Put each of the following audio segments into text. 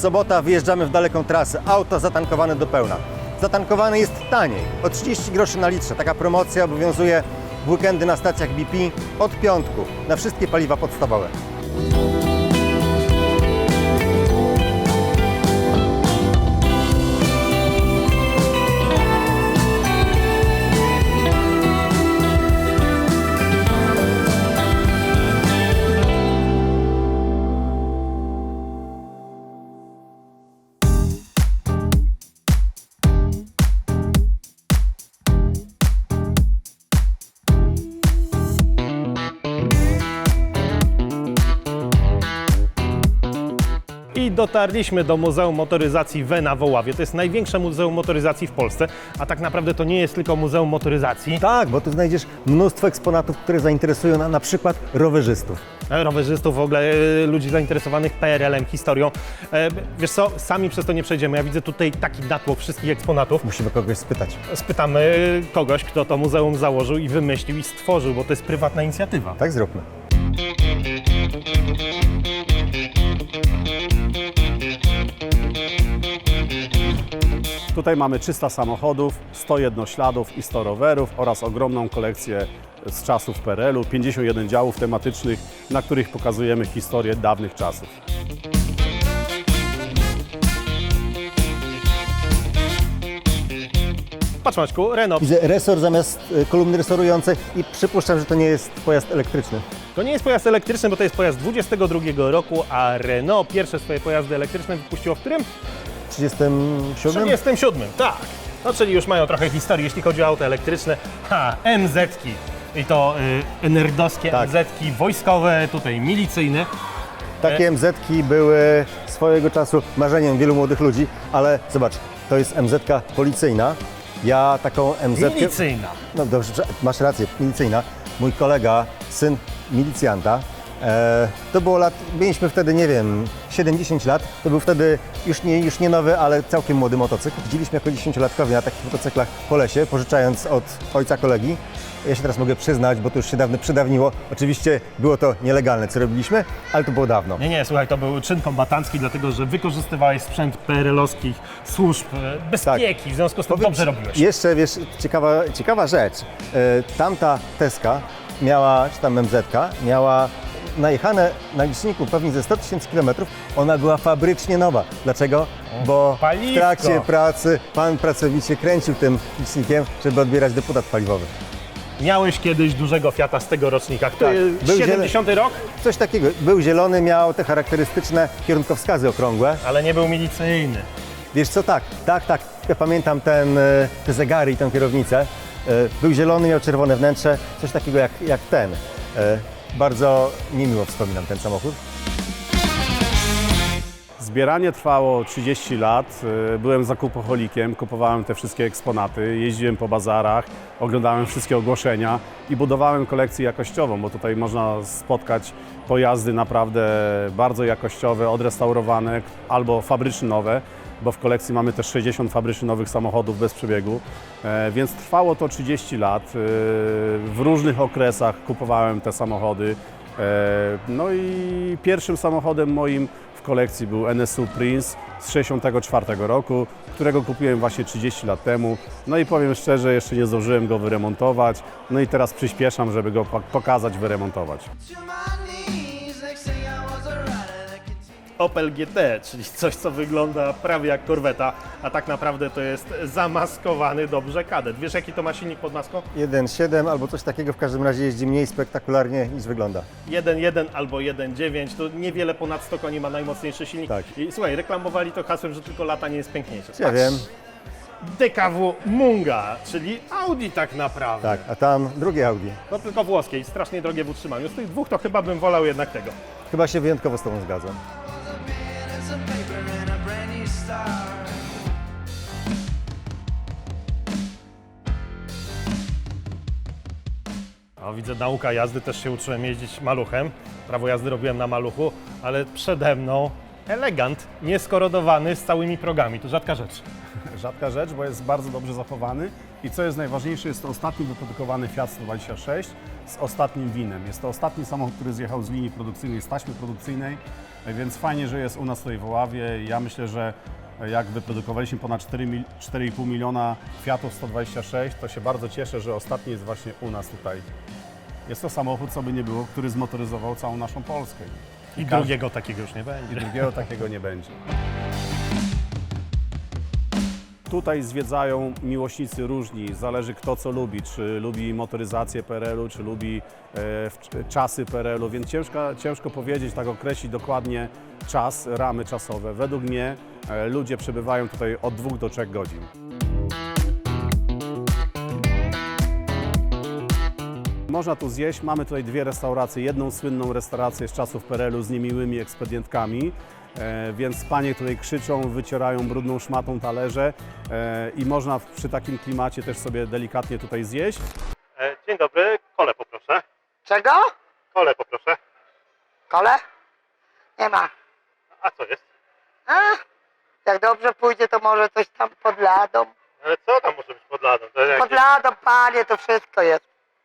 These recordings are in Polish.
sobota, wyjeżdżamy w daleką trasę. Auto zatankowane do pełna. Zatankowane jest taniej, o 30 groszy na litrze. Taka promocja obowiązuje w weekendy na stacjach BP od piątku na wszystkie paliwa podstawowe. Dotarliśmy do Muzeum Motoryzacji w Oławie. To jest największe muzeum motoryzacji w Polsce, a tak naprawdę to nie jest tylko muzeum motoryzacji. Tak, bo tu znajdziesz mnóstwo eksponatów, które zainteresują na, na przykład rowerzystów. rowerzystów, w ogóle e, ludzi zainteresowanych PRL-em, historią. E, Wiesz co, sami przez to nie przejdziemy. Ja widzę tutaj taki natłok wszystkich eksponatów. Musimy kogoś spytać. Spytamy kogoś, kto to muzeum założył i wymyślił i stworzył, bo to jest prywatna inicjatywa. Tak zróbmy. Tutaj mamy 300 samochodów, 100 jednośladów i 100 rowerów oraz ogromną kolekcję z czasów PRL-u, 51 działów tematycznych, na których pokazujemy historię dawnych czasów. Patrz Maćku, Renault. Widzę resor zamiast y, kolumny resorującej i przypuszczam, że to nie jest pojazd elektryczny. To nie jest pojazd elektryczny, bo to jest pojazd 22 roku, a Renault pierwsze swoje pojazdy elektryczne wypuściło w którym? 37? 37, tak. No czyli już mają trochę historii, jeśli chodzi o auta elektryczne. Ha, MZ-ki. I to y, nerdowskie Tak. MZ-ki wojskowe, tutaj milicyjne. Takie MZ-ki były swojego czasu marzeniem wielu młodych ludzi, ale zobacz, to jest MZ-ka policyjna. Ja taką MZ... Milicyjna. No dobrze, masz rację, milicyjna. Mój kolega, syn milicjanta, e, to było lat, mieliśmy wtedy, nie wiem, 70 lat, to był wtedy już nie, już nie nowy, ale całkiem młody motocykl. Widzieliśmy jako 10-latkowie na takich motocyklach po lesie, pożyczając od ojca kolegi. Ja się teraz mogę przyznać, bo to już się dawno przydawniło. Oczywiście było to nielegalne, co robiliśmy, ale to było dawno. Nie, nie, słuchaj, to był czyn kombatancki, dlatego że wykorzystywałeś sprzęt PRL-owskich służb e, bezpieki, w związku z tym Tak. Dobrze robiłeś. Jeszcze, wiesz, ciekawa, ciekawa rzecz. E, tamta Teska miała, czy tam MZ miała najechane na liczniku pewnie ze 100 tysięcy kilometrów. Ona była fabrycznie nowa. Dlaczego? Bo w paliwko. trakcie pracy pan pracowicie kręcił tym licznikiem, żeby odbierać deputat paliwowy. Miałeś kiedyś dużego Fiata z tego rocznika. To Tak, był 70 rok, Coś takiego. Był zielony, miał te charakterystyczne kierunkowskazy okrągłe. ale nie był milicyjny. Wiesz co, tak, tak, tak. Ja pamiętam ten, e, te zegary i tę kierownicę. E, Był zielony, miał czerwone wnętrze, coś takiego jak, jak ten. E, Bardzo niemiło wspominam ten samochód. Zbieranie trwało 30 lat. y, Byłem zakupoholikiem, kupowałem te wszystkie eksponaty, jeździłem po bazarach, oglądałem wszystkie ogłoszenia i budowałem kolekcję jakościową, bo tutaj można spotkać pojazdy naprawdę bardzo jakościowe, odrestaurowane albo fabrycznie nowe, bo w kolekcji mamy też 60 fabrycznie nowych samochodów bez przebiegu, E, więc trwało to 30 lat. Y, W różnych okresach kupowałem te samochody. E, No i pierwszym samochodem moim w kolekcji był NSU Prince z 64 roku, którego kupiłem właśnie 30 lat temu. No i powiem szczerze, jeszcze nie zdążyłem go wyremontować. No i teraz przyspieszam, żeby go po- pokazać, wyremontować. Opel GT, czyli coś, co wygląda prawie jak korweta, a tak naprawdę to jest zamaskowany dobrze kadet. Wiesz, jaki to ma silnik pod maską? 1.7 albo coś takiego w każdym razie jeździ mniej spektakularnie niż wygląda. 1.1 albo 1.9, to niewiele ponad 100 koni ma najmocniejszy silnik. Tak. I słuchaj, reklamowali to hasłem, że tylko lata nie jest piękniejsze. Ja wiem, DKW Munga, czyli Audi tak naprawdę. tak, a tam drugie Audi. No tylko włoskie i strasznie drogie w utrzymaniu. Z tych dwóch to chyba bym wolał jednak tego. Chyba się wyjątkowo z Tobą zgadzam. O, widzę, nauka jazdy, też się uczyłem jeździć maluchem. Prawo jazdy robiłem na maluchu, ale przede mną elegant, nieskorodowany z całymi progami. To rzadka rzecz. Rzadka rzecz, bo jest bardzo dobrze zachowany i co jest najważniejsze, jest to ostatni wyprodukowany Fiat 126 z ostatnim winem. Jest to ostatni samochód, który zjechał z linii produkcyjnej, z taśmy produkcyjnej, więc fajnie, że jest u nas tutaj w Oławie. Ja myślę, że jak wyprodukowaliśmy ponad 4 mil- 4,5 miliona Fiatów 126, to się bardzo cieszę, że ostatni jest właśnie u nas tutaj. Jest to samochód, co by nie było, który zmotoryzował całą naszą Polskę. I każdy- drugiego takiego już nie będzie. i drugiego takiego nie będzie. Tutaj zwiedzają miłośnicy różni, zależy kto co lubi, czy lubi motoryzację PRL-u, czy lubi e, czasy PRL-u, więc ciężko, ciężko powiedzieć, tak określić dokładnie czas, ramy czasowe. Według mnie e, ludzie przebywają tutaj od 2 do 3 godzin. Można tu zjeść. Mamy tutaj dwie restauracje. Jedną słynną restaurację z czasów PRL-u z niemiłymi ekspedientkami. E, więc panie tutaj krzyczą, wycierają brudną szmatą talerze e, i można w- przy takim klimacie też sobie delikatnie tutaj zjeść. E, Dzień dobry, kole poproszę. Czego? Kole poproszę. Kole? Nie ma. A co jest? A, jak dobrze pójdzie, to może coś tam pod ladą. Ale co tam może być pod ladą? To jakieś- Pod ladą, panie, to wszystko jest.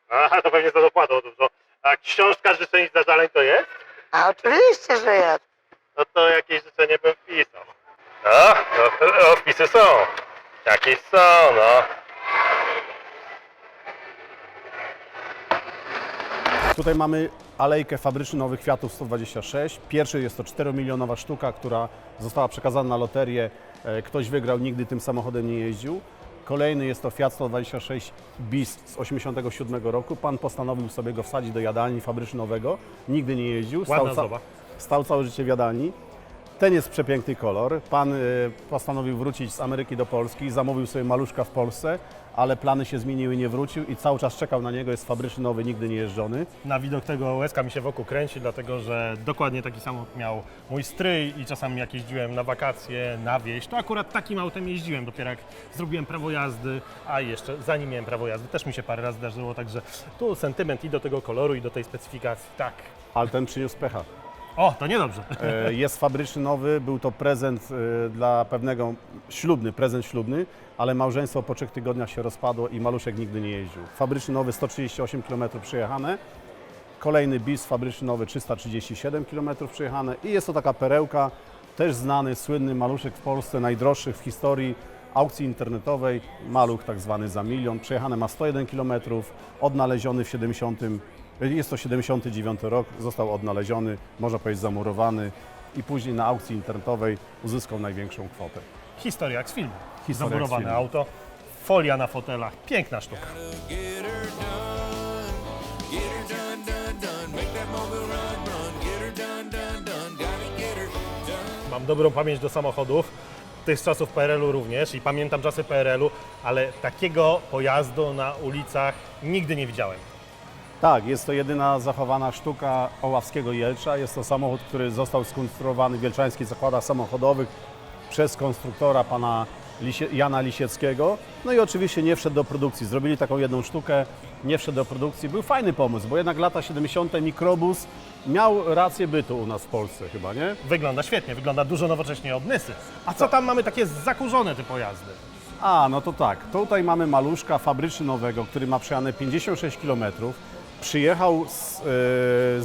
Aha, to pewnie za dopłatą dużo. A książka życzeń i zażaleń to jest? A oczywiście, że jest. No to jakieś życzenie bym wpisał. No, no, o, wpisy są. Jakieś są, no. Tutaj mamy alejkę fabrycznych nowych Fiatów 126. Pierwszy jest to 4-milionowa sztuka, która została przekazana na loterię. E, Ktoś wygrał, nigdy tym samochodem nie jeździł. Kolejny jest to Fiat 126 bis z 87 roku. Pan postanowił sobie go wsadzić do jadalni fabrycznowego. Nigdy nie jeździł. Ładna ca- zdoba. stał całe życie w jadalni. Ten jest przepiękny kolor. Pan y, postanowił wrócić z Ameryki do Polski, zamówił sobie maluszka w Polsce, ale plany się zmieniły, nie wrócił i cały czas czekał na niego. Jest fabryczny nowy, nigdy nie jeżdżony. Na widok tego łezka mi się wokół kręci, dlatego że dokładnie taki samochód miał mój stryj i czasami jak jeździłem na wakacje, na wieś, to akurat takim autem jeździłem. Dopiero jak zrobiłem prawo jazdy, a jeszcze zanim miałem prawo jazdy, też mi się parę razy zdarzyło, także tu sentyment i do tego koloru i do tej specyfikacji. Tak. Ale ten przyniósł pecha. O, to niedobrze. E, Jest fabryczny nowy, był to prezent e, dla pewnego, ślubny, prezent ślubny, ale małżeństwo po trzech tygodniach się rozpadło i maluszek nigdy nie jeździł. Fabryczny nowy 138 km przejechane, kolejny bis fabryczny nowy 337 km przejechane i jest to taka perełka, też znany, słynny maluszek w Polsce, najdroższy w historii aukcji internetowej, maluch tak zwany za milion, przejechane ma 101 km, odnaleziony w 70 jest to 79 rok, został odnaleziony, można powiedzieć zamurowany i później na aukcji internetowej uzyskał największą kwotę. Historia jak z filmu. Historia jak z Zamurowane filmu. auto, folia na fotelach, piękna sztuka. Get her done. Get her done, done, done. Make that mobile run, run. Get her done, done, done. Gotta get her done. Mam dobrą pamięć do samochodów, tych z czasów PRL-u również i pamiętam czasy PRL-u, ale takiego pojazdu na ulicach nigdy nie widziałem. Tak, jest to jedyna zachowana sztuka Oławskiego Jelcza. Jest to samochód, który został skonstruowany w Wielczańskich Zakładach Samochodowych przez konstruktora pana Lisie, Jana Lisieckiego. No i oczywiście nie wszedł do produkcji. Zrobili taką jedną sztukę, nie wszedł do produkcji. Był fajny pomysł, bo jednak lata 70. mikrobus miał rację bytu u nas w Polsce chyba, nie? Wygląda świetnie, wygląda dużo nowocześnie od Nysy. A co tam mamy takie zakurzone te pojazdy? A, no to tak. Tutaj mamy maluszka fabryczny nowego, który ma przejechane 56 km. Przyjechał z, e,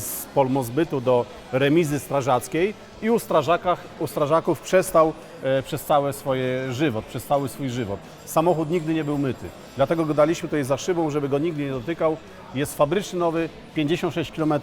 z Polmozbytu do remizy strażackiej i u, strażakach, u strażaków przestał e, przez całe swoje żywot, przez cały swój żywot. Samochód nigdy nie był myty. Dlatego go daliśmy tutaj za szybą, żeby go nigdy nie dotykał. Jest fabryczny nowy, 56 km,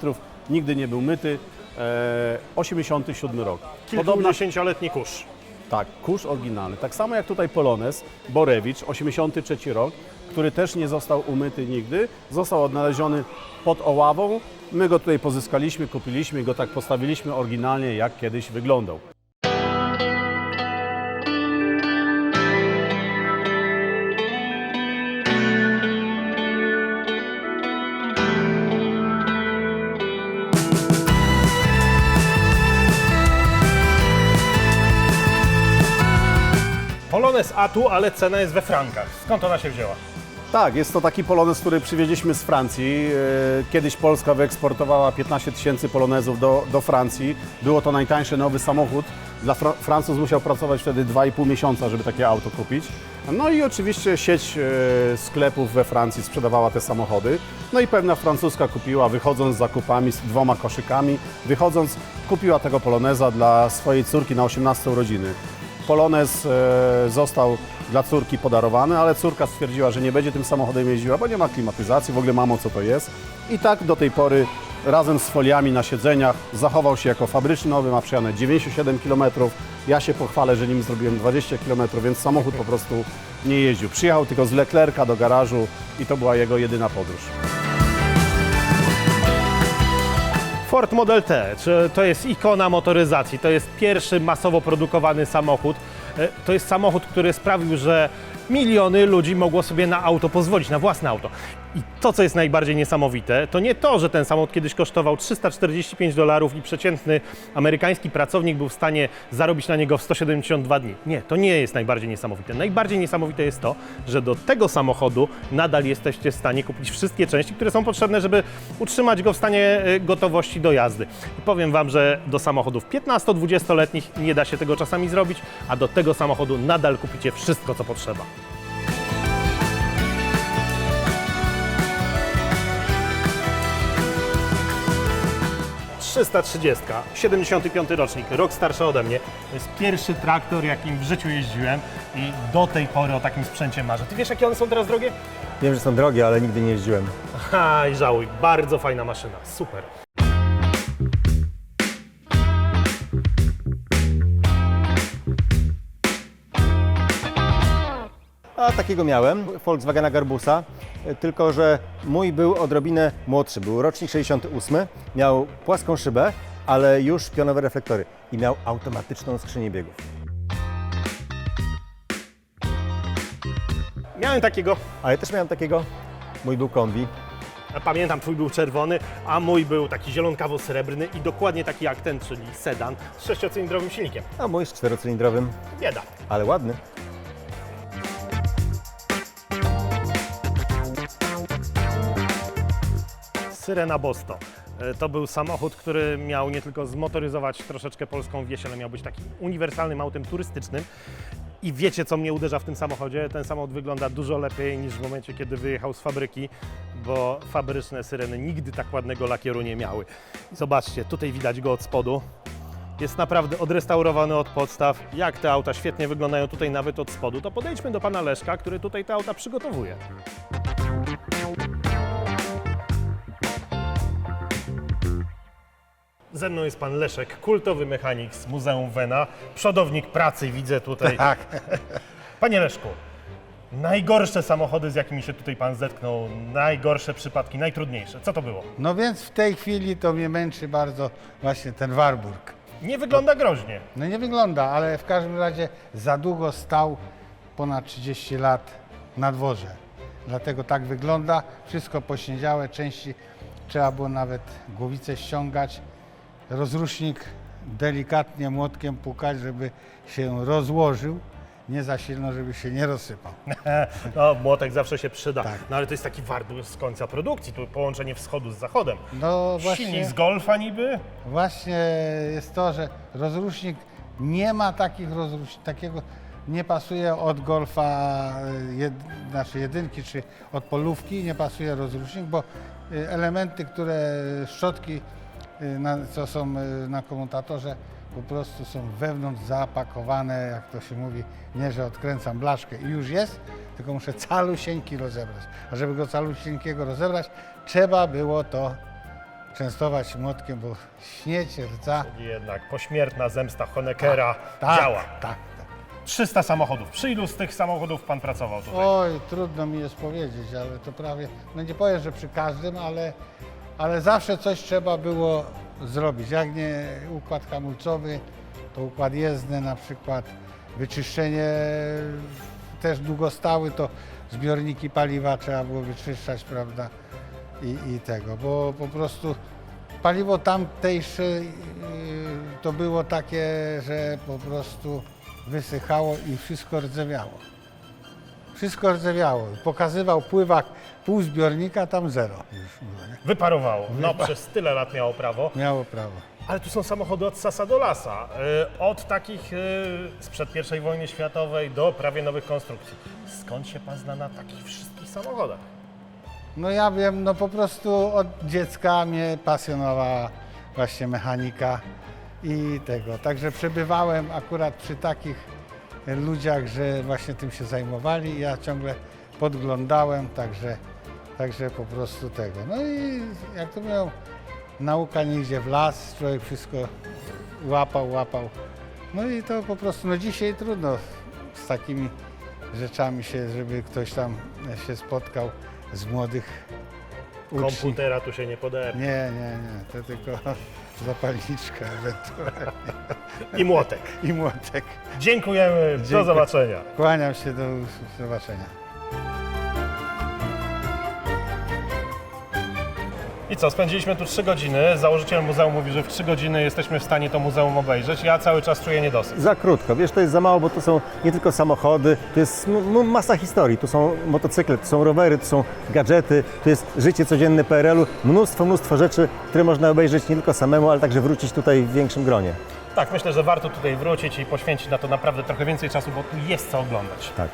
nigdy nie był myty. E, 87 rok. Kilkudziesięcioletni kurz. Tak, kurz oryginalny. Tak samo jak tutaj Polones, Borewicz, 83 rok, który też nie został umyty nigdy, został odnaleziony pod Oławą. My go tutaj pozyskaliśmy, kupiliśmy go tak postawiliśmy oryginalnie, jak kiedyś wyglądał. Polones Atu, ale cena jest we frankach. Skąd ona się wzięła? Tak, jest to taki Polones, który przywieźliśmy z Francji. E, Kiedyś Polska wyeksportowała 15 tysięcy Polonezów do, do Francji. Było to najtańszy nowy samochód Dla Fra- Francuz musiał pracować wtedy 2,5 miesiąca, żeby takie auto kupić. No i oczywiście sieć e, sklepów we Francji sprzedawała te samochody. No i pewna francuska kupiła, wychodząc z zakupami z dwoma koszykami, wychodząc, kupiła tego Poloneza dla swojej córki na 18 urodziny. Polonez e, został dla córki podarowany, ale córka stwierdziła, że nie będzie tym samochodem jeździła, bo nie ma klimatyzacji, w ogóle mamo co to jest. I tak do tej pory razem z foliami na siedzeniach zachował się jako fabryczny nowy, ma przejane 97 km. Ja się pochwalę, że nim zrobiłem 20 km, więc samochód po prostu nie jeździł. Przyjechał tylko z Leclerca do garażu i to była jego jedyna podróż. Ford Model T, to jest ikona motoryzacji, to jest pierwszy masowo produkowany samochód. E, To jest samochód, który sprawił, że miliony ludzi mogło sobie na auto pozwolić, na własne auto. I to, co jest najbardziej niesamowite, to nie to, że ten samochód kiedyś kosztował 345 dolarów i przeciętny amerykański pracownik był w stanie zarobić na niego w 172 dni. Nie, to nie jest najbardziej niesamowite. Najbardziej niesamowite jest to, że do tego samochodu nadal jesteście w stanie kupić wszystkie części, które są potrzebne, żeby utrzymać go w stanie e, gotowości do jazdy. I powiem Wam, że do samochodów 15-20-letnich nie da się tego czasami zrobić, a do tego samochodu nadal kupicie wszystko, co potrzeba. 330, 75 rocznik, rok starszy ode mnie. To jest pierwszy traktor, jakim w życiu jeździłem i do tej pory o takim sprzęcie marzę. Ty wiesz, jakie one są teraz drogie? Wiem, że są drogie, ale nigdy nie jeździłem. Ha, i żałuj, bardzo fajna maszyna, super. A takiego miałem, Volkswagena Garbusa, tylko że mój był odrobinę młodszy, był rocznik 68, miał płaską szybę, ale już pionowe reflektory i miał automatyczną skrzynię biegów. Miałem takiego, Ale też miałem takiego, mój był kombi, a pamiętam, twój był czerwony, a mój był taki zielonkawo-srebrny i dokładnie taki jak ten, czyli sedan z sześciocylindrowym silnikiem. a mój z czterocylindrowym, Bieda. ale ładny. Syrena Bosto. E, To był samochód, który miał nie tylko zmotoryzować troszeczkę polską wieś, ale miał być takim uniwersalnym autem turystycznym. I wiecie, co mnie uderza w tym samochodzie? Ten samochód wygląda dużo lepiej niż w momencie, kiedy wyjechał z fabryki, bo fabryczne syreny nigdy tak ładnego lakieru nie miały. Zobaczcie, tutaj widać go od spodu. Jest naprawdę odrestaurowany od podstaw. Jak te auta świetnie wyglądają tutaj nawet od spodu, to podejdźmy do pana Leszka, który tutaj te auta przygotowuje. Ze mną jest pan Leszek, kultowy mechanik z Muzeum Wena, przodownik pracy widzę tutaj. Tak. Panie Leszku, najgorsze samochody, z jakimi się tutaj pan zetknął, najgorsze przypadki, najtrudniejsze. Co to było? No więc w tej chwili to mnie męczy bardzo właśnie ten Warburg. Nie wygląda groźnie. No nie wygląda, ale w każdym razie za długo stał ponad 30 lat na dworze. Dlatego tak wygląda. Wszystko pośniedziałe, części trzeba było nawet głowicę ściągać. Rozrusznik delikatnie młotkiem pukać, żeby się rozłożył. Nie za silno, żeby się nie rozsypał. No, młotek zawsze się przyda. Tak. No ale to jest taki wardus z końca produkcji, tu połączenie wschodu z zachodem. No Silnik właśnie. z Golfa niby? Właśnie jest to, że rozrusznik nie ma takich rozrusz, takiego, nie pasuje od golfa y, jed, znaczy jedynki czy od polówki, nie pasuje rozrusznik, bo y, elementy, które szczotki, y, na, co są y, na komutatorze, po prostu są wewnątrz zapakowane, jak to się mówi, nie, że odkręcam blaszkę i już jest, tylko muszę calusieńki rozebrać. A żeby go calusieńkiego rozebrać, trzeba było to częstować młotkiem, bo śnieć, rdza. I jednak pośmiertna zemsta Honeckera Tak, działa. tak, tak. 300 samochodów. Przy ilu z tych samochodów pan pracował tutaj? Oj, trudno mi jest powiedzieć, ale to prawie, no nie powiem, że przy każdym, ale, ale zawsze coś trzeba było zrobić. Jak nie układ hamulcowy, to układ jezdny na przykład, wyczyszczenie też długostały, to zbiorniki paliwa trzeba było wyczyszczać, prawda, i, i tego, bo po prostu paliwo tamtejsze yy, to było takie, że po prostu wysychało i wszystko rdzewiało. Wszystko rdzewiało. Pokazywał pływak pół zbiornika, tam zero już było, nie? Wyparowało. No, przez tyle lat miało prawo. Miało prawo. Ale tu są samochody od sasa do lasa. E, Od takich e, sprzed I wojny światowej do prawie nowych konstrukcji. Skąd się pan zna na takich wszystkich samochodach? No ja wiem, no po prostu od dziecka mnie pasjonowała właśnie mechanika i tego. Także przebywałem akurat przy takich ludziach, że właśnie tym się zajmowali. Ja ciągle podglądałem, także, także po prostu tego. No i jak to mówią, nauka nie idzie w las, człowiek wszystko łapał, łapał. No i to po prostu, no dzisiaj trudno z takimi rzeczami się, żeby ktoś tam się spotkał z młodych uczniów. Komputera tu się nie podepnie. Nie, nie, nie, to tylko zapalniczka ewentualnie I młotek. i młotek. Dziękujemy, do Dziękuję. zobaczenia. Kłaniam się, do zobaczenia. I co, spędziliśmy tu 3 godziny. Założyciel muzeum mówi, że w 3 godziny jesteśmy w stanie to muzeum obejrzeć. Ja cały czas czuję niedosyt. Za krótko, wiesz, to jest za mało, bo to są nie tylko samochody, to jest no, masa historii. Tu są motocykle, tu są rowery, tu są gadżety, tu jest życie codzienne PRL-u. Mnóstwo, mnóstwo rzeczy, które można obejrzeć nie tylko samemu, ale także wrócić tutaj w większym gronie. Tak, myślę, że warto tutaj wrócić i poświęcić na to naprawdę trochę więcej czasu, bo tu jest co oglądać. Tak.